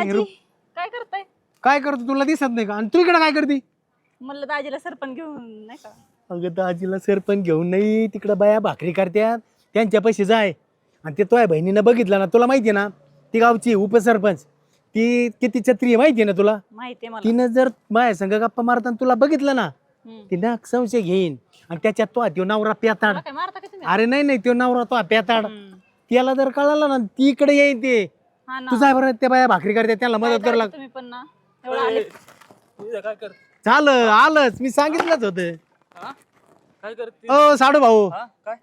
दाजी hero काय करताय? काय करतो तुला दिसत नाही का? आणि तू इकडे काय करते? म्हणलं दाजीला सरपण घेऊन नाही का? अगं दाजीला सरपंच घेऊन नाही. तिकडं बाया भाकरी करत्यात. त्यांच्या पैसे जाय. आणि ते तोय बहिणीनं बघितलं ना तुला माहिती आहे ना ती गावची उपसरपंच. ती किती छत्री आहे माहिती आहे ना तुला? माहितीये मला. तिनं जर माझ्या संग गप्पा मारताना तुला बघितलं ना हम्म. तिनं संशय घेईन. आणि त्याच्यात तो तो नवरा पेताड. मला काय मारता का तुम्ही? अरे नाही नाही तो नवरा तो पेताड. हम्म. त्याला जर कळालं ना ती इकडे येईन ते. हा ना. तुझा बरं त्या बाया भाकरी करते त्याला काय मदत दाजी तुम्ही पण ना? एवढं आले काय कर? झालं आलंच मी सांगितलंच होतं. हा? काय करते? ओ साडू भाऊ. हा? काय?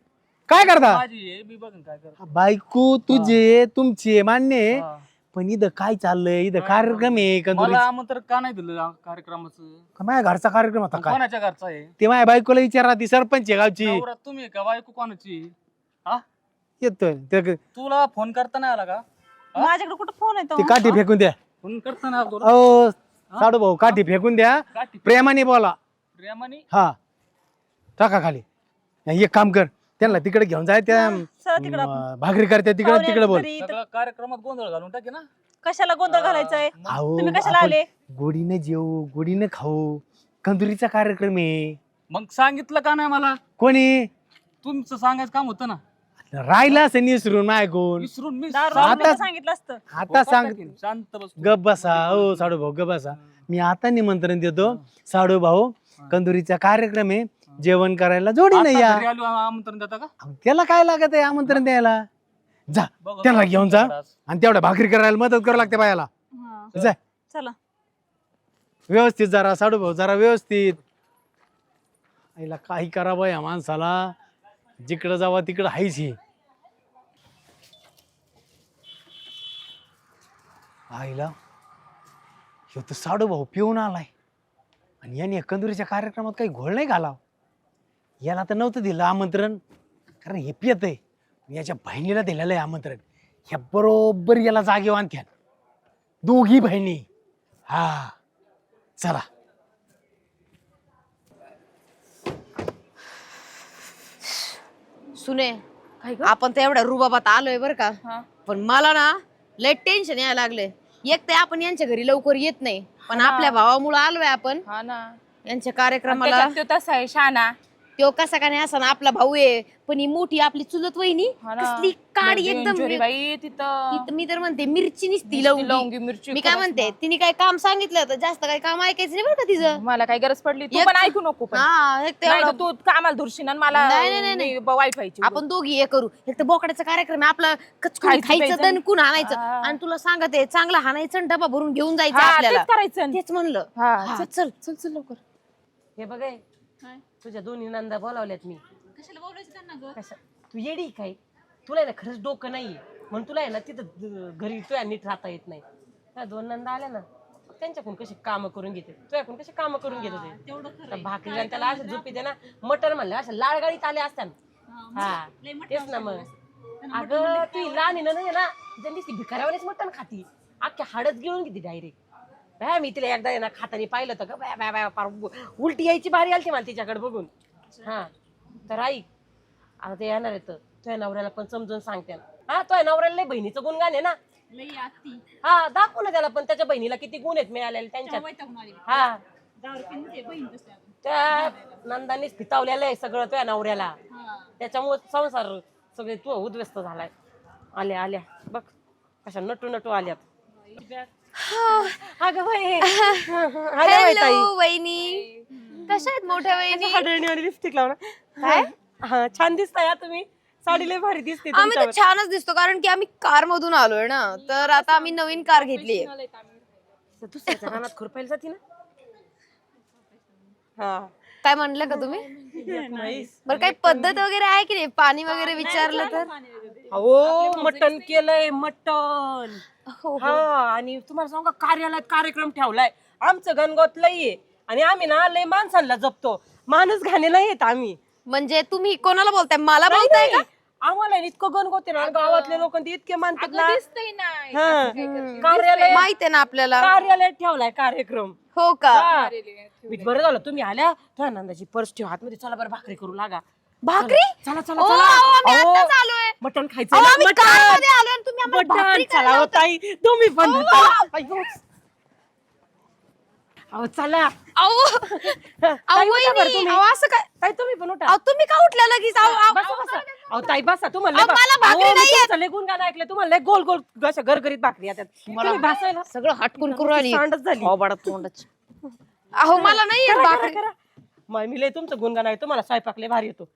काय करता? माझी आहे मी बघन काय कर बायको तुझे तुमची मान्य आहे. हा. पण इथं काय चाललंय? इथं कार्यक्रम आहे मला कंदुरीचा. आमंत्रण का नाही दिलं या कार्यक्रमाचं? का माझ्या घरचा कार्यक्रम होता काय? कोणाच्या घरचा आहे? ते माझ्या बायकोला विचारा ती सरपंच आहे गावची. नवरा तुम्ही आहे का? बायको कोणाची? आहे? हा? येतोय. ते तुला फोन करता नाही आला का? माझ्याकडे कुठं फोन येतो ते काठी फेकून द्या. फोन करता नाही आला तुला? ओ साडू भाऊ काठी फेकून द्या. काठी प्रेमाने बोला. प्रेमाने? हा. टाका खाली. एक काम कर. त्यांना तिकडे घेऊन जाय त्या चला तिकडं आपण. म, भाकरी करते तिकडे तिकडे बोल. घरी, तर सगळं कार्यक्रमात गोंधळ घालून टाके ना. कशाला गोंधळ घालायचाय? अहो तुम्ही कशाला आपण आले? गोडीने जेवू गोडीने खाऊ. कंदुरीचा कार्यक्रम आहे. मग सांगितलं का नाही मला? कोणी? तुमचं सांगायचं काम होतं ना. राहिला असं निसरून माझ्याकडून विसरून मी दारू आता- सांगितलं असतं. आता सांग शांत बस गप बसा हो साडू भाऊ गप बसा. मी आता निमंत्रण देतो. साडू भाऊ कंदुरीचा कार्यक्रम आहे. जेवण करायला जोडी नाही या. आता घरी आलो आमंत्रण देता का? अहो, त्याला काय लागत आहे आमंत्रण द्यायला? जा बघ त्याला घेऊन जा. आणि तेवढ्या भाकरी करायला मदत करावं लागते बायाला. हा. जा. चला. व्यवस्थित जरा साडू भाऊ जरा व्यवस्थित. आईला काही करावं या माणसाला. जिकडं जावा तिकडं हायच हे. आईला ह्यो तर साडू भाऊ पिऊन आलाय. आणि याने एकंदरीच्या कार्यक्रमात काही घोळ नाही घालाव. याला तर नव्हतं दिलं आमंत्रण. कारण हे पियत आहे. याच्या बहिणीला दिलेलं आहे आमंत्रण. ह्या बरोबर याला जागेवान आणत्यान दोघी बहिणी. हा. चला. सुने. आपण तर एवढ्या रुबाबात आलोय बर का. पण मला ना लय टेन्शन यायला लागले एक तर आपण यांच्या घरी लवकर येत नाही. पण आपल्या भावामुळे आलोय आपण. हा ना. यांच्या आणि कार्यक्रमाला त्याच्यात तो तसा आहे शाना. तो कसा का नाही असा ना आपला भाऊ आहे पण ही मोठी आपली चुलत वहिनी हा ना. कसली काडी लय एकदम danger आहे बाई तिथं. ती तर- मी तर म्हणते मिरची निसती लवंगी. लवंगी मिरची मी काय खरंच म्हणते ना. तिने काय काम सांगितलं तर जास्त काय काम ऐकायचं नाही बरं का तिचं. मला काय गरज पडली? तू एक पण ऐकू नको पण. हा एक तर नाही तर एवढं- तू कामाला धुरशील आणि मला नाही, नाही, नाही, नाही. मी ब- वाईट व्हायची आपण दोघी हे करू. एक तर बोकड्याचा कार्यक्रम आहे आपला कचकून खायचं, खायचं प्यायचं. दणकून आणायचं. हा. आणि तुला सांगते चांगलं हाणायचं आणि डबा भरून घेऊन जायचं हा, आपल्याला. तेच करायचं. तेच म्हणलं. हा, हा, चल चल चल चल लवकर. हे बघ तुझ्या दोन्ही नंदा बोलावल्यात मी. कशाला बोलायचं त्यांना ग? कशा? तू येडी काय? तुला आहे ना खरंच डोकं नाही म्हणून तुला आहे ना तिथं द- घरी तुझ्या नीट राहता येत नाही. त्या दोन नंदा आल्या ना त्यांच्याकडून कशी कामं करून घेते? तुझ्याकडून कशी कामं करून घेत होते? तेवढं खरं त्या भाकरी आणि त्याला असं झोपी दे ना मटण म्हणलं असं लाळगाडीत आले असत्या हा तेच ना मग. अगं ती लहान आहे ना नाही ना त्यांनी ती भिकाऱ्यावानीच मटण खाती. अख्ख्या हाडच गिळून घेते डायरेक्ट बाय मी तिला एकदा आहे ना खातानी पाहिलं बाय बाय बाय पार उलटी यायची बारी आली मला तिच्याकडे बघून. हा. तर ऐक आता ते येणार आहे तर तुझ्या नवऱ्याला पण समजून सांगते हा तुझ्या नवऱ्याला लय बहिणीचं गुणगान आहे ना. लई हा दाखव ना त्याला पण. त्याच्या बहिणीला किती गुण आहेत मिळालेले आली हा. दारू पिऊन ते बहीण दिसते अजून. त्या नंदानीच फितावलेलं आहे सगळं तुझ्या नवऱ्याला. हा. त्याच्यामुळे संसार सगळे तू उद्ध्वस्त झालाय. आल्या आल्या. बघ कशा नटू नटू आल्यात. अगं बाई. आल्या बाई ताई. हॅलो वहिनी. कशा आहेत मोठ्या वहिनी? हडळणीवाणी लिपस्टिक लावणार काय? हा छान दिसताय हा तुम्ही. साडी लय भारी दिसते आम्ही तर तुमच्यावर. छानच दिसतो कारण की आम्ही कार मधून आलोय ना. तर आता आम्ही नवीन कार घेतली दुसऱ्याच्या खुरपायला जाते ना? हा. काय म्हणलं का तुम्ही? नाहीस. बरं काही पद्धत वगैरे आहे की नाही? पाणी वगैरे विचारलं तर? अहो मटन केलंय मटन हो हा. आणि तुम्हाला सांगू का कार्यालयात कार्यक्रम ठेवलाय. आमचं गणगोत लई आहे. आणि आम्ही ना लय माणसांना जपतो. माणूस घाणे नाही येत आम्ही. म्हणजे तुम्ही कोणाला बोलताय? मला नाही, बोलताय का? नाही. आम्हाला इतकं गणगोत आहे ना गावातले लोक ते इतके मानतात ना. दिसतंय नाही हा. कार्यालय माहीत आहे ना आपल्याला. कार्यालयात ठेवलाय कार्यक्रम. हो का? हा. मी बरं झालं तुम्ही आल्या तुझ्या नंदाची पर्स ठेव आतमध्ये चला बरं भाकरी करू लागा. भाकरी? चला चला ओ, अहो, आम्ही अहो, आत्ताच आलोय मटण खायचं अहो, आम्ही मटण. कारमध्ये आलोय आणि तुम्ही आम्हाला भाकरी चला हो ताई. तुम्ही पण अहो. चला. अय्यो. अहो चला. अहो ताई, अहो, उठा बरं वहिनी, तुम्ही. अहो, असं काय? ताई तुम्ही पण उठा. अहो तुम्ही का उठल्या लगेच? अहो, अहो, बसा बसा. अहो ताई बसा. तुम्हाला अहो, मला भाकरी नाही येत. लय गुणगाणं ऐकलं. तुम्हाला लय गोल गोल अशा गरगरीत भाकरी येतात. तुम्ही भासायला सगळं हटकून करू आली सांडच झाली. तोंडाची. अहो मला नाही येत करा, भाकरी. करा. मग मी लय तुमचं गुणगाणं आहे तुम्हाला स्वयंपाक लय भारी येतो.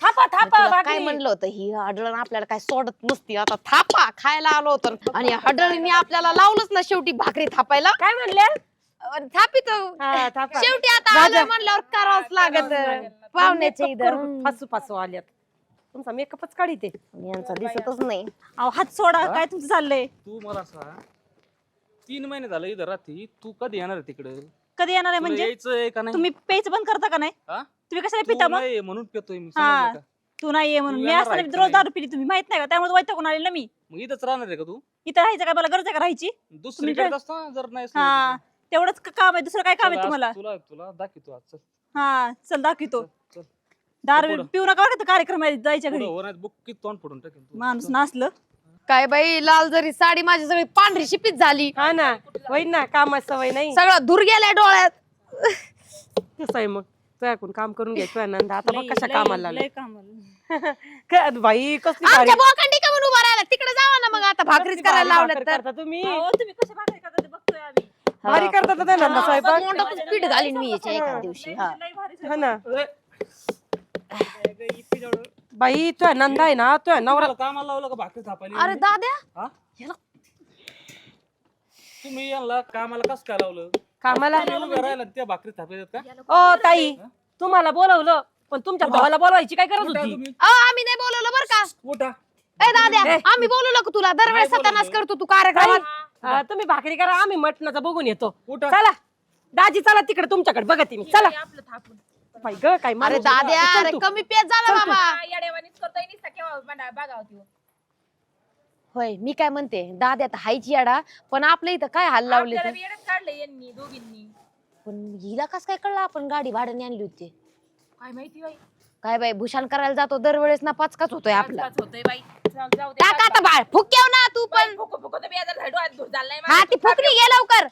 थापा थापा तुला काय भाकरी. म्हणलं होतं? ही हडळण आपल्याला काय सोडत नसती. आता थापा खायला आलो होतो. आणि हडळीने आपल्याला लावलंच ना शेवटी भाकरी थापायला. काय म्हणले अन थापित हा, थापा. शेवटी आता आलं. म्हणल्यावर करावंच लागत. पाहुण्याच्या इथं. करून फासू फासू आल्यात. तुमचा मेकअपच काढीते यांचा दिसतच नाही. अहो हात सोडा काय तुमचं चाललंय? तू मला सांग. तीन महिने झालं इथं राहते. तू कधी येणार आहे तिकडे? कधी येणार आहे तुला म्हणजे? यायचंय का नाही? तुम्ही पेच बंद करता का नाही? हा? तुम्ही कशाला पिता मग? नाही म्हणून पितोय मी हा. का? तू नाहीये म्हणून. तू मी येणार असताना आहे का रोज नाही? दारू पिली तुम्ही माहीत नाही का? त्यामुळे वैतागून आले ना मी. मग इथंच राहणार आहे का तू? इथं राहायचं काय मला गरज आहे का राहायची? दुसरीकडे असतो ना, जर नाही हा तेवढंच का- काम आहे? दुसरं काय काम आहे तुम्हाला? तुला तुला दाखवतो आज चल. हा चल दाखवतो. चल दारू पुढं. पिऊ नका बरं का त्या कार्यक्रमात जायच्या पुढं घरी. होणार बुक किती तोंड फोडून टाकेल तू. माणूस नाचलं. काय बाई लाल जरी साडी माझी सगळी पांढरी शिपीत झाली. हा ना होईन ना कामाची सवय नाही. सगळं धूर गेलाय डोळ्यात. कसं आहे मग? तुझ्याकडून काम करून घ्यायचो आनंद आता बघ कशा कामाला लागले. काय बाई कसली भारी. आमच्या बोकांडी का म्हणून उभा राहिला? तिकडे जावा ना मग आता भाकरीच कसली करायला भाकर तर. करता तुम्ही? तुम्ही कशा भाकरी करता ते बघतोय आम्ही. भारी करतात त्या नंदा मोंडातच पीठ घालीन मी याच्या एका दिवशी हा. भारी हा ना. बाई तुझ्या नंदा आहे ना तुझ्या नवरा नवऱ्याला कामाला लावलं का भाकरी थापायला अरे दाद्या? हा? तुम्ही यांना कामाला कसं काय लावलं? कामाला त्या भाकरी का ओ ताई तुम्हाला बोलवलं पण तुमच्या भावाला बोलवायची काय गरज उठा होती अहो आम्ही नाही बोलवलं बरं का उठा ए दाद्या आम्ही बोलवलं का तुला दरवेळेस बोलवलं. करतो तू कार्यक्रमात हा, तुम्ही भाकरी करा आम्ही मटणाचा बघून येतो उठा. चला दाजी चला तिकडे तुमच्याकडे बघते मी चला बाई ग काय अरे माणूस आहे दाद्या गं. चल अरे तू. कमी पेज झाला बाबा येड्यावानीच करतोय नुसता केव्हा बंडा- बघा होती हो. होय मी काय म्हणते दाद्या तर हायची याडा पण आपल्या इथं काय हाल लावले आपल्याला तर बी येडच काढलं यांनी दोघींनी. पण हिला कस काय कळलं आपण गाडी भाड्याने आणली होती? काय माहिती बाई. काय बाई भूषण करायला जातो दरवेळेस ना पाचकाच होतोय आपला. पाच होतोय बाई. जाऊ जाऊ दे टाक आता बाळ फुक्याव ना तू पण. फुको फुको तर बेजार झाडू आज धूर झालाय हा ती फुकली गे लवकर.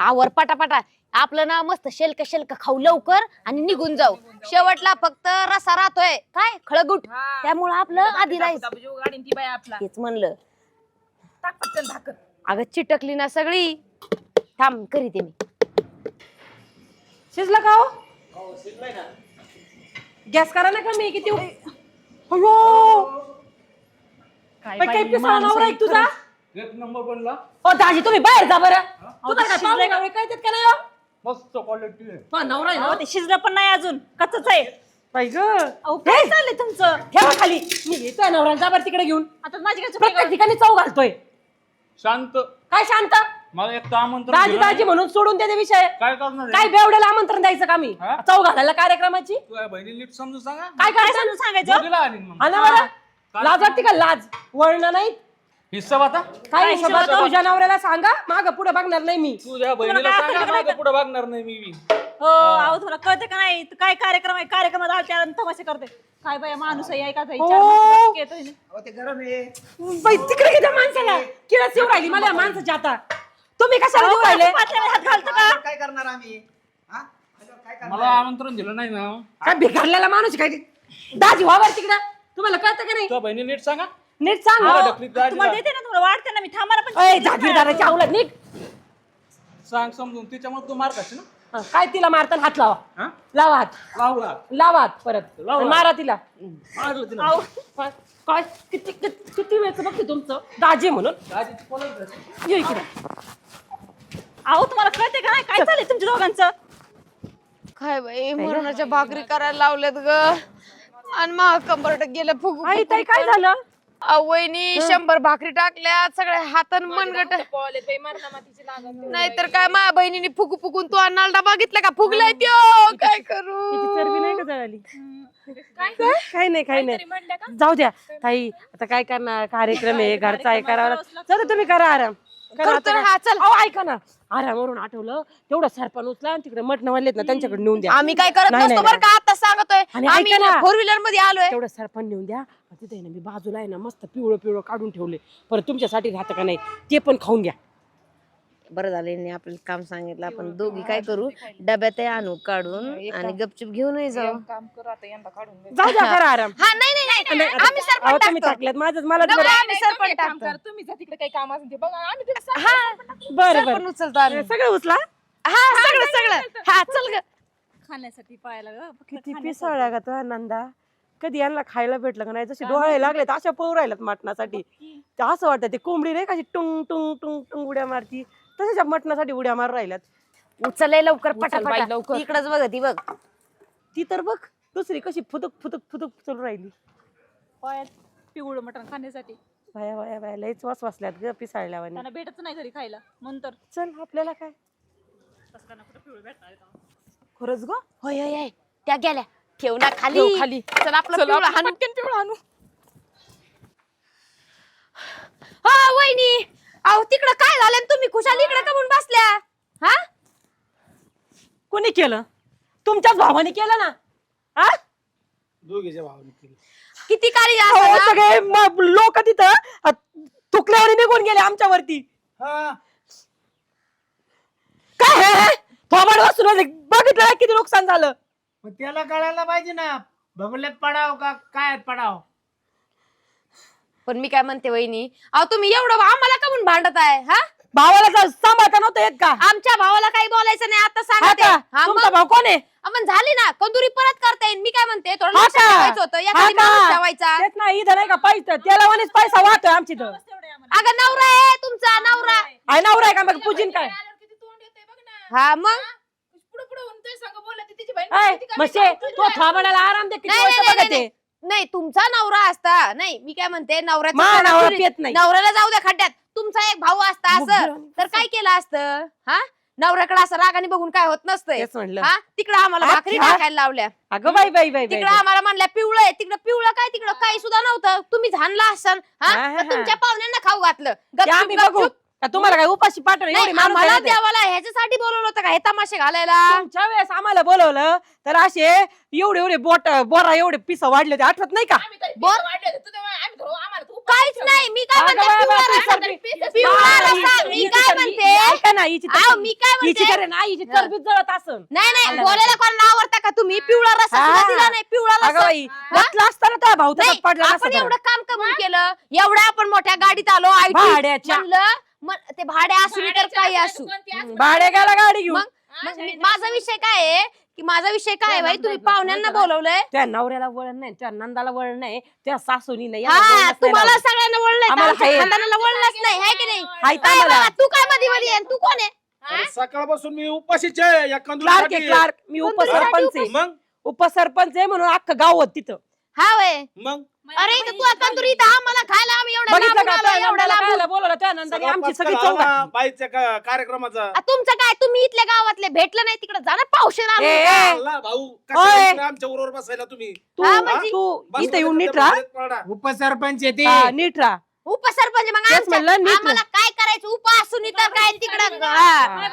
आवर पटापटा. आपलं ना मस्त शेल्क शेल्क खाऊ लवकर आणि निघून जाऊ. शेवटला फक्त रसा राहतोय. काय? खळगुट. त्यामुळं आपलं आधी राहायचं गाडीन ती बाई आपला. तेच म्हणलं. टाक पटकन भाकर अगं चिटकली ना सगळी. थांब करीते मी. शिजला का हो? गॅस करा ना कमी किती अयो काय बाई, काय बाई, पिसाळा माणूस नवरा आहे आहे तुझा? एक नंबर बनला. ओ दाजी तुम्ही बाहेर जा बरं. ते काय पाहुणे का? गावळे कळतात का नाही हो? मस्त क्वालिटी आहे. हा, नवरा आहे अहो, ना ते शिजलं पण नाही अजून. कच्च आहे. बाई ग. अहो काय चाललंय तुमचं? ठेवा खाली. मी येतोय नवरा जा बरं तिकडे घेऊन. आता माझी काय चुकी प्रत्येक? ठिकाणी चौ घालतोय. शांत. काय शांत? मला एक तर आमंत्रण दाजी दिलं दाजी नाही. म्हणून सोडून देते विषय. काय करणार आहे? काय बेवड्याला आमंत्रण द्यायचं का मी हा? चौ घालायला कार्यक्रमाची? तुझ्या बहिणी नीट समजून सांगा. काय काय करायचं समजून सांगायचं? दोघीला आणीन मग. हा ना बरं लाज वाटते का? लाज. वळण नाही? हिस्सा आता? काय हिशोबात तुझ्या नवऱ्याला सांगा माग पुढे बघणार नाही मी. तुझ्या बहिणीला काय सांगा अक्कल पुढे बघणार नाही मी बी. हो अहो तुला कळते का नाही? तू काय कार्यक्रम आहे? कार्यक्रमात आले त्या तमाशे करते. काय बाय माणूस आहे ऐका हो. येतोय बाई तिकडे किती माणसाला. किळस येऊ राहिली मला या माणसाची आता. तुम्ही कशाला येऊ राहिले? हात घालतो का? काय करणार आम्ही? हा? काय करणार? मला आमंत्रण दिलं नाही ना. काय भिकारलेला माणूस काय? ते? दाजी व्हावर तिकडे. तुम्हाला कळतं का नाही? तुझ्या बहिणी नीट सांगा. नीट सांग हो. ढकलीत दाजीला. तुम्हाला देते ना तुम्हाला वाटते ना मी थांबायला पण अय जागीरदाराच्या आवलात निघ सांग समजून तिच्यामुळे तू मार खाशील ना? हं, काय तिला मारताना हात लावा. हा? लावा हात. लावला लावा हात परत. लावा. मारा तिला. मारलं काय काय? किती किती किती वेळचं बघते तुमचं? दाजी म्हणून. जाते. ये इकडे. अहो तुम्हाला कळते का नाही? काय चाललंय तुमच्या दोघांचं? काय बाई मरणाच्या भाकरी करायला लावल्यात ग. आणि मग कंबरट गेलं फुगू आई ताई काय झालं? वहिनी शंभर भाकरी टाकल्या सगळ्या हातान मनगट नाहीतर काय माझ्या बहिणीने फुगू फुगून तू अन्नाला बघितलं का? फुगलाय त्यो काय करू? किती चरबी नाही का जळाली? काय? काही नाही काही नाही. जाऊ द्या. ताई आता काय करणार? कार्यक्रम आहे घरचा आहे करावा जाऊ दे, तुम्ही करा आराम. करतो ना, हा चल. अहो ऐका ना. आरामावरून आठवलं तेवढं सरपण उचला आणि तिकडे मटण वाढलेत ना त्यांच्याकडे नेऊन द्या. आम्ही काय करत नाही, नसतो नाही, बरं का? आता सांगतोय. आणि आम्ही ऐका ना. फोर व्हीलरमध्ये आलोय. तेवढं सरपण नेऊन द्या. तिथे आहे ना मी बाजूला आहे ना मस्त पिवळं पिवळं काढून ठेवले. परत तुमच्यासाठी राहतं का नाही ते पण खाऊन घ्या. बरं झालं यांनी आपल्याला काम सांगितलं आपण दोघी काय करू? डब्यात आणू काढून आणि गपचूप घेऊनही जाऊ. काम करू आता यंदा काढून घे. जाऊ द्या करा आराम. हा नाही नाही नाही नाही, आता- आम्ही अहो, सरपंच तुम्ही टाकतो. टाकल्यात माझं मला बरं आम्ही नाही, सरपंच तुम्ही एक काम टाकतो. करा, तुम्ही जा तिकडे काही काम असेल ते बघा आम्ही तिकडे सरपंच हा बरं सरपंच बरं उचलतो आम्ही. सगळं उचला? हा सगळं सगळं. हा चल ग. खाण्यासाठी पाहायला ग, फक्त किती खाण्यासाठी. पिसाळ्या का तो नंदा कधी यांना खायला भेटलं का नाही? जसे डोळे लागले तर अशा पळू राहिल्यात मटणासाठी. ते असं वाटतं ते कोंबडी नाही कशी टुंग टुंग टुंग टुंग उड्या मारती? तशाच्या मटणासाठी उड्या मार राहिल्यात. उचलले लवकर पटापट. लवकर. इकडच बघ ती बघ. ती तर बघ दुसरी कशी फुदक फुदक फुदक चालू राहिली. पायात पिवळं मटण खाण्यासाठी. बाया बाया बाया लयच वास वाचल्यात ग पिसाळल्यावानी. त्यांना भेटच नाही घरी खायला म्हणून तर चल आपल्याला काय? खरंच ग? होय होय होय. त्या गेल्या. ठेव ना खाली ठेव खाली. चल आपलं चल, पिवळं आपण हाणू. पटकन पिवळं हाणू. हा वहिनी अहो तिकडं काय झालं आणि तुम्ही खुशाल इकडे का म्हणून बसल्या हा कोणी केलं तुमच्याच भावाने केलं ना हा दोघीच्या भावाने केली किती काळी अहो, असं ना? सगळे लोक तिथं अ, थुकल्यावर निघून गेले आमच्यावरती हा काय हे, हे? थोबाड वाचून आले. बघितलं ना किती नुकसान झालं मग त्याला कळायला पाहिजे ना. बगल्यात पडाव का? काय पडाव? पण मी काय म्हणते वहिनी अहो तुम्ही एवढं आम्हाला का म्हणून भांडत आहे हा? भावाला जा- सांभाळता नव्हतं येत का? आमच्या भावाला काही बोलायचं नाही आता हा सांगते का? हा तुमचा मग? भाऊ कोण आहे? आपण झाली ना कंदुरी परत करता येईल मी काय म्हणते थोडं हा लक्ष का? ठेवायचं होतं. हा एखादी का? माणूस ठेवायचा. तेच ना इथं नाही का पैसा? त्याला म्हणे पैसा वाहतोय आमची आम्हाला. अगं नवरा आहे तुमचा नवरा. आहे नवरा आहे का? मग पूजिन काय? आल्यावर किती तोंड येतंय बघ ना. हा मग? पुढं पुढं होऊन ते संग बोलत आहे, तिची बहीण ऐ, किती कमी म्हशे सांगतो तो तुला. थोबाडाला आराम दे किती नाही, वर्ष नाही, बघत नाही, आहे. नाही. तुमचा नवरा असता. नाही मी काय म्हणते नवऱ्याचं मा नवरा नाही. नवऱ्याला जाऊ द्या खड्ड्यात. तुमचा एक भाऊ असता असं. तर काय केलं असतं? हा? नवऱ्याकडे असं रागाने बघून काय होत नसतंय. तेच म्हणलं. हा? तिकडं आम्हाला भाकरी क्या? टाकायला लावल्या. अगं बाई बाई बाई बाई. तिकडं आम्हाला म्हणल्या पिवळं आहे. तिकडं पिवळं काय? तिकडं काही सुद्धा नव्हतं. तुम्ही झाणला असाल हा? हा, हा, तर हा. तुमच्या पाहुण्यांना खाऊ घातलं. गपचूप, आम्ही बघू. गपचूप. का तुम्हाला काय उपाशी पाठवलं? नाही एवढी माणसं आम्हाला आहेत ते? देवाला ह्याच्यासाठी बोलवलं होतं का? हे तमाशे घालायला? तुमच्या वेळेस आम्हाला बोलवलं तर असे एवढे एवढे बोट बोरा एवढे पिस वाढले ते आठवत नाही का? आम्ही तरी बोल. पिसं वाढले होते, तू तेव्हा आम्ही धरू, आम्हाला तू उपाशी काहीच. नाही मी काय अगं म्हणते बाबा, पिवळा पिसं रस्सा- बी- पिसं- पिवळा रस्सा, हिची- मी हिची काय तर- म्हणते? ऐका ना हिची अहो, मी काय हिची म्हणते तर ना हिची चरबी जळत असन. नाही नाही आलं बोलायला कोणाला आवडता का तुम्ही? पिवळा रस्सा हा. सुद्धा दिला नाही पिवळा अगं रस्सा बाई घातला असताना त्या भाऊ नाही, त्याच्यात पडला आपण नसता एवढं काम कमून केलं एवढ्या आपण मोठ्या गाडीत आलो आयटी भाड्याच्या. म्हणलं मग ते भाडे असू तर काही असू. कोणती. भाड्या गेला गाडी घेऊन. मग मग मी- माझा विषय काय आहे? की माझा विषय काय आहे बाई? तुम्ही पाहुण्यांना बोलवलंय. त्या नवऱ्याला वळण नाही त्या नंदाला वळण नाही त्या सासूनी नाही याला हा वळणच नाही तुम्हाला लावलं. सगळ्यांना वळलंय आम्हाला आहे. खानदानाला वळलंच नाही आहे की नाही? हाय काय आम्हाला. बाबा, तू काय मध्ये मध्ये आहे? तू कोण आहे? अरे सकाळपासून मी उपाशीच आहे या क्लार्क आहे. क्लार्क मी उपसरपंच आहे. मग? उपसरपंच आहे म्हणून अख्खं गाव होत तिथं. हा वय मग? अरे इथं तू कंदुरी इथं आम्हाला खायला आम्ही एवढं बघितलं लांबून का आलो, त्या एवढं नंदाला लांबून. खायला बोलवलं त्या नंदाने सगळा आमची पचका सगळी लावला चौघ बाईच्या का- कार्यक्रमाचा. आ, तुमचं काय? तुम्ही इथल्या गावातले भेटलं नाही तिकडे जा ना पावशे ए, भाऊ ओय. इकडे आमच्या बरोबर बसायला तुम्ही? तू हा, म्हणजे- तू बस इथं येऊन नीट राहा. उपसरपंच आहे ते हा, नीट राहा. उपसरपंच मग तेच आमच्या- म्हणलं, नीट आम्हाला काय करायचं? उपासून तर काय तिकडं? हा.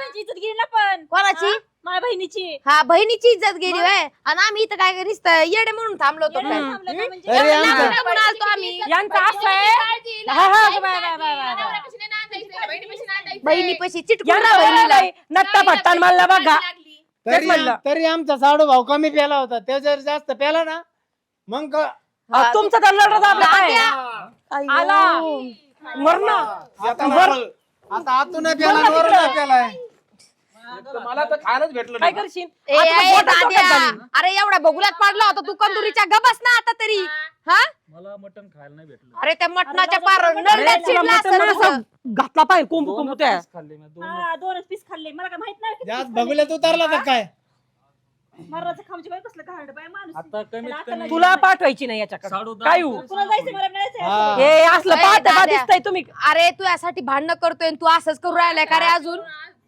कोणाची? माझ्या बहिणीची. हा बहिणीची इज्जत गेली व्हय आणि आम्ही इथं काय नुसतं येडे म्हणून थांबलो होतो येडे काय? थांबलं का म्हणजे? अरे, आमचं- आलतो आम्ही. यांचं असं आहे. हा, हा, बाय, बाय. बाय, बाय, नांदायचं. बहिणीपाशी चिटकून यांना राहा बहिणीला. नट्टा बघा. तरी म्हणलं. तरी आमचा साडू भाऊ कमी प्याला होता. ते जर जास्त प्याला ना मग क- अहो, तुमचं तर लढत आपलं काय अय्यो. आला. मरण आता. आता आतून प्याला वरून प्यालाय. तर मला तर खायलाच भेटलं काय नाही करशील? ए, आता ए, बोटात दाद्या. डोक्यात घालीन. अरे एवढा बघुलात पडला होता तू कंदुरीच्या गबस ना आता तरी. हा. मला मटण खायला नाही भेटलं. अरे त्या मटणाच्या पार अरे, नरड्यात तुला शिरला मटण असेल नाही तुझं. असं घातला पाहिजे कोंबू कोंबू दोनच त्या piece खाल्ले मी दोन हा, दोनच पीस खाल्ले. मला काय माहीत नाही किती जास्त piece खाल्ले. बघुल्यात उतरला तर काय? मरणाचं खामची बाई कसलं घाण बाई माणूस आता कमीत त्याला कमी अक्कल तुला पाठवायची नाही याच्याकडे. साडू दहा काय हो? तुला जायचं मला मिळायचं हा. हे असलं ए, पाहत दाद्या. दिसतंय तुम्ही. अरे तू यासाठी भांडणं करतोय आणि तू असंच करू राहिलाय का रे अजून?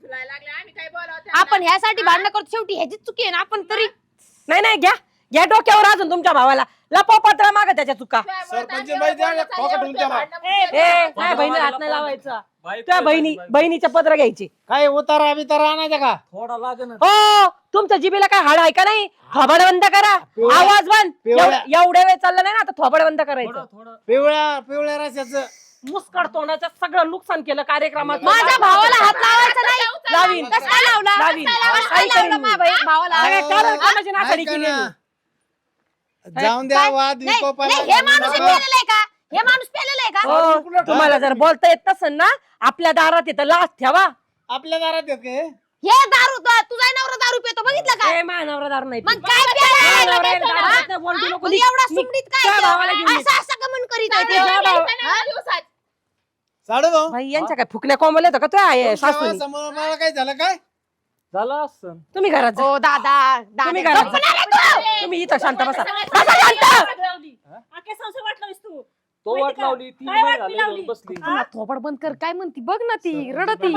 फुलायला लागले, आम्ही काय बोलावं त्यांना? आपण ह्यासाठी भांडणं करतो. शेवटी ह्याचीच चुकी आहे ना आपण तरी नाही. नाही घ्या. घ्या डोक्यावर अजून तुमच्या भावाला. लपो पत्रा माग त्याच्या चुका. सरपंच बाई द्या, द्या बा. ए. नाही बहिणी हात नाही लावायचा. बायको त्या आहे, बहिणी बायको. बहिणीच्या पत्र घ्यायचे. काय उतारा बितारा आणायचा का? थोडा लागेल. हो तुमच्या जिबीला काय हाड आहे का नाही? थोबड बंद करा. पिवळ्या- आवाज बंद. पिवळ्या- एव- एवढ्या वेळ चालला नाही ना आता थोबड बंद करायचं. थोडं. पिवळ्या पिवळ्या रस्याचं. मुस्काड तोंडाचं सगळं नुकसान केलं कार्यक्रमात माझ्या भावाला हात लावायचा नाही लावीन कसं काय लावला लावीन. कसं काय काय लावला करीन? माझ्या भाई- भावाला सगळ्या कार्यक्रमाची नासाडी ऐका केली ना. जाऊन द्या? वाद नाही विकोपाला नाही, हे माणूस नका. पेलेला आहे का हे माणूस पेलेला आहे का हो, तुम्हाला जर बोलता येत नसेल ना आपल्या दारात येतं लाच ठेवा आपल्या दारात येत काय हे दारू दा- तुझा नवरा दारू पितो बघितलं का ए, माझा नवरा दारू नाही मग. काय प्यायला नवरा लागला? दारू हा? नाही, बोलती नको. एवढा मी- सुमडीत त्या काय भावाला घेऊन ये. असं असं गमन करीत आहे ते. दिवसात साडू भाऊ भाई यांच्या काय फुकण्या कोंबल येतं का तो आहे समोर मला काय झालं काय झालं असं तुम्ही घरात जा. ओ दादा तुम्ही दादा घरात जा. तुम्ही इथं शांत बसा आखे संसार वाटलास तू तो माहिती वाट का? लावली तीन काय महिने वाट झाले लावली? येऊन बसली हा? थोबड बंद कर काय म्हणती बघ ना ती रडती?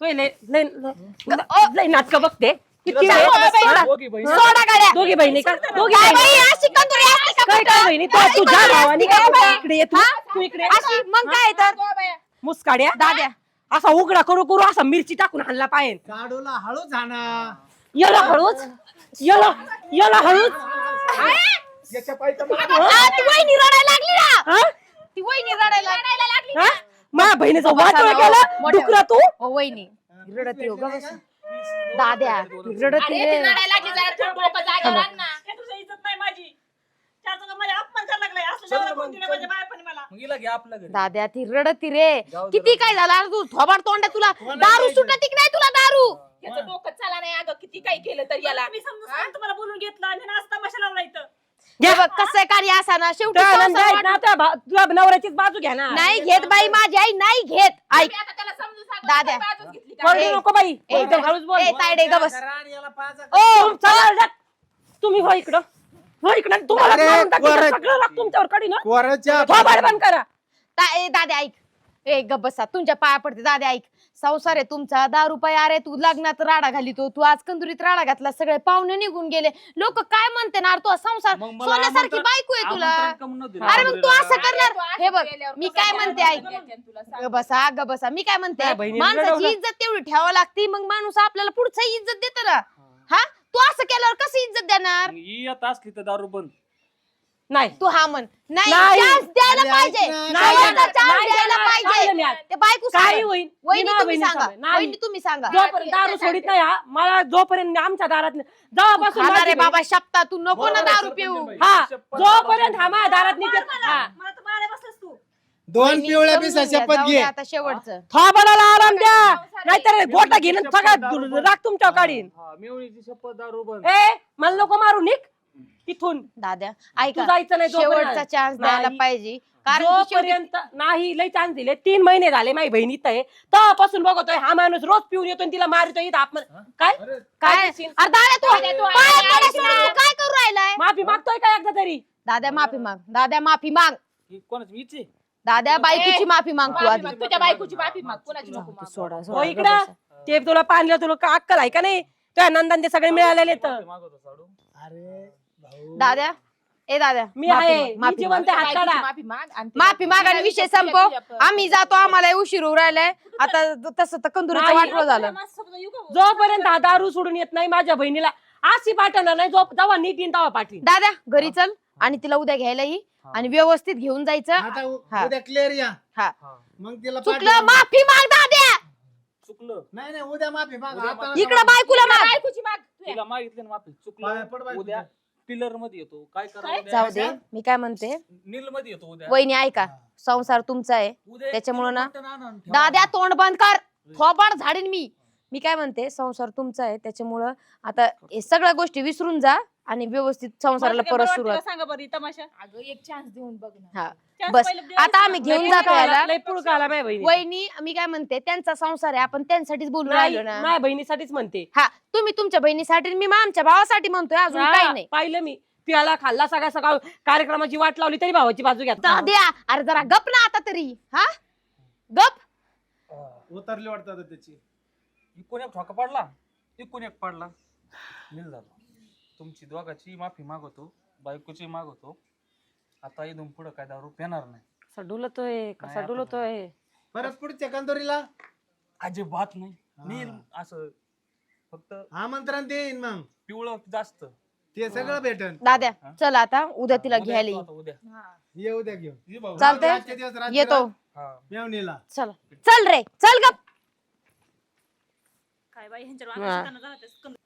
तू लय लय लय- लय नाटक बघते किती तिला वेळ? सांगा सोडा. बस, दोघी बहिणी. सोडा गाड्या. दोघी बहिणी का? दोघी काय बहिणी. बाई अशी कंदुरी असते का काय कुठं? काय बहिणी? तो अशी तुझ्या कंदुरी भावानी असते काय का बाई? इकडे येतो? तू इकडे अशी मग काय तर? मुसकाड्या? दाद्या. असा उघडा करू करू असा मिरची टाकून हाणला पाहिजे साडूला हळू झाना याला हळूच. याला याला हळूच. याच्या पायीचं मला- आ, ती वहिनी रडायला लागली ना. हा? ती वहिनी रडायला लागली. हा? माझ्या बहिणीचं वाटोळ केलं डुकरा तू? ओ वहिनी. रडती हो ग बस. दाद्या रडती अरे ती रडायला लागली जरा थोडं डोकं जागेवर आण ना. हे तुझं इज्जत नाही माझी. चार चौघात माझा अपमान करायला लागलाय असं नवरा कोण दिला माझ्या बायकोने मला. मग हिला घे आपल्या घरी. दाद्या ती रडती रे. जाऊ दे, किती काय झालं? अरे तू थोबाड तोंड तुला दारू सुटत नाही तुला दारू? याचं डोकं चाला नाही अगं किती काही केलं तर याला. मी समजून सांगून तुम्हाला बोलून घेतलं. आणि ना असं तमाशा लावला इथं. हे बघ कसं आहे कार्य असा ना शेवटी संसार आहेत वाट- ना त्या भा- तुझ्या नवऱ्याचीच बाजू घ्या ना नाही घेत बाई माझी आई नाही घेत. ऐक. दाद्या. नको बाई. ए, एकदम हळूच बोल. ए, तायडे ग बस. ओ जा. तुम्ही हो इकडं. हो इकडं. तुम्हाला अरे, मारून टाकीन, कोरड. सगळं राग तुमच्यावर काढी ना. कोराच्या थोबाड बंद करा. ए, दाद्या ऐक. ए ग बसा. तुमच्या पाया पडते. दाद्या ऐक. संसार आहे तुमचा दारू पाय अरे तू लग्नात राडा घालितो तू आज कंदुरीत राडा घातला सगळे पाहुणे निघून गेले. लोक काय म्हणते ना अरे तू संसार मग मला सोन्यासारखी आमंत्रण- बायको आहे तुला. आमंत्रण कम न दिलं. अरे मग तू असं. करणार? हे बघ मी काय म्हणते ऐक. ग बसा ग बसा मी काय म्हणते माणसाची रडवलं. इज्जत तेवढी ठेवावी लागती मग माणूस आपल्याला पुढचा इज्जत देत ना. हा. तू असं केल्यावर कसं इज्जत देणार? मग ही असली तर दारू बंद. नाही. तू हा म्हण. नाही नाही. चान्स द्यायला पाहिजे. नाही chance नाही द्यायला पाहिजे. ते बायको काही. होईल वहिनी मी तुम्ही बहिणी सांगा. सांगेन. नाही. वहिनी तुम्ही सांगा. जोपर्यंत दारू सोडित नाही हा. मला जोपर्यंत आमच्या दारात जेव्हापासून खाणार माझी रे बहीण- बाबा शपथा. तू नको ना बरोबर आहे, दारू सरपंच पिऊ. बाई. हा जोपर्यंत हा माझ्या दारात निघत मला. हा. मला तर मारायला बसलास तू. दोन वहिनी, पिवळ्या समजून पिसा घ्या, शपथ जाऊ घे आता शेवटचं. थोबाडाला आराम द्या. नाहीतर गोटा घेईन शपथ सगळ्यात. राग तुमच्या काढीन. हा, मेवणीची शपथ दारू बंद. ए मला नको मारू निक. इथून. दाद्या तू ऐका जायचं नाही जोपर्यंत. शेवटचा चान्स द्यायला नाही. पाहिजे. कारण की शेवटी- जोपर्यंत नाही लय चान्स दिले. तीन महिने झाले माझी बहीण इथं आहे. तेव्हापासून बघतोय हा माणूस रोज पिऊन येतो आणि तिला मारतोय इथं. आपण काय? काय? काय? अरे तू तू पाया. तू करू राहिलाय? माफी मागतोय का एकदा तरी? दाद्या माफी माग. दाद्या माफी माग. ही कोणाची? मीची? दाद्या बायकोची माफी माग तू माफी आधी. माग, तुझ्या बायकोची माफी माग. कुणाची नको मागू. हो इकडं. ते तुला पाहिलं तुला का अक्कल आहे का नाही? तुझ्या नंदन ते सगळे मिळालेले तर अरे दाद्या. ए दाद्या. मी माफी आहे. माग, मी माफी जिवंत माग. आहे, हात बायकोची काढा माफी माग आणि ती- माफी माग आणि विषय संपव. आम्ही जातो आम्हाला उशीर होऊ राहिलाय. आता तसं तर कंदुरीचं नाही. वाटलं झालं? जोपर्यंत हा दारू सोडून येत नाही माझ्या बहिणीला अशी पाठवणार नाही जो जेव्हा नीट येईन तेव्हा पाठवीन. दाद्या घरी चल आणि तिला उद्या घ्यायला ये आणि व्यवस्थित घेऊन जायचं. आता उ- हा. उद्या क्लिअर या. हा. मग तिला चुकलं माफी माग दाद्या. चुकलं. नाही नाही उद्या माफी माग. उद्या आता माफी- इकडं बायकोला माग. बायकोची माग. तू तिला मागितलं ना माफी. पाया पड चुकलं बाई उद्या पिलरमध्ये येतो. काय करावं जाऊ दे मी काय म्हणते? नील मध्ये येतो उद्या. वहिनी ऐका संसार तुमचा आहे. उद्या एक त्याच्यामुळं ना, ठेवा. दाद्या तोंड बंद कर. थोबाड झाडीन मी. मी काय म्हणते संसार तुमचा आहे. त्याच्यामुळं आता हे सगळ्या गोष्टी विसरून जा. आणि व्यवस्थित संसाराला काय परत सुरुवात. सांगा बरं ही तमाशा. अगं एक चान्स देऊन बघ ना. हा. Chance बस पहिलं. आता आम्ही घेऊन जातो पुळका याला. आला, लय पुळका आला माझ्या बहिणी वहिनी मी काय म्हणते त्यांचा संसार आहे आपण त्यांसाठीच बोलून राहिलो ना. माझ्या बहिणीसाठीच म्हणते. हा तुम्ही तुमच्या बहिणीसाठी मी आमच्या भावासाठी म्हणतोय अजून काही हा, नाही. पाहिलं मी. प्याला खाल्ला सगळ्या सगळा कार्यक्रमाची वाट लावली तरी भावाची बाजू घ्या. दाद्या अरे जरा गप ना आता तरी. हा? गप. उतरली वाटतं आता त्याची. इकून एक ठोका पडला इकून एक पडला. नील झालो तुमची दोघाची माफी मागवतो बायकोची मागवतो. आता इथून पुढं काय दारू पिणार नाही. कसा डुलतोय कसा डुलतोय? परत पुढच्या कंदोरीला? अजिबात नाही. नील असं फक्त आमंत्रण देईन मग. पिवळं जास्त. ते सगळं भेटन. दाद्या चल आता उद्या तिला उद्या घ्यायला येतो ये. आता उद्या. येऊ द्या घेऊन. चालतंय. आजचे दिवस रात्री येतो. हा. मेवणीला. चल. चल रे चल गप. काय बाई ह्यांच्या हा. वांगाची कानं जातात. कंद-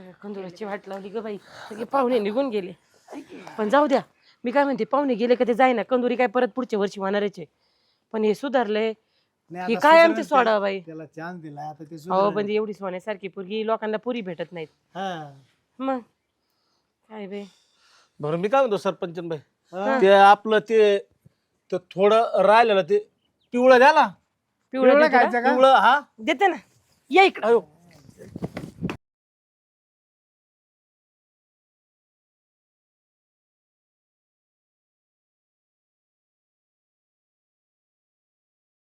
कंदुराची वाट लावली ग बाई. सगळे पाहुणे निघून गेले. पण जाऊ द्या मी काय म्हणते पाहुणे गेले का ते जाईना कंदुरी काय परत पुढच्या वर्षी होणारच आहे पण हे सुधारले नाही, हे आता काय आमचे सोडा बाई? त्याला चान्स दिला आता ते हो. पण एवढी सोन्यासारखी पुरगी लोकांना पुरी भेटत नाहीत. हा. मग? काय बे बरं मी काय म्हणतो सरपंच बाई? हा. ते आपलं ते ते थोडं राहिलेलं ते पिवळं द्या ना. पिवळं पिवळं देते का? खायचं का? पिवळं हा. देते ना. या इकडं. अयो.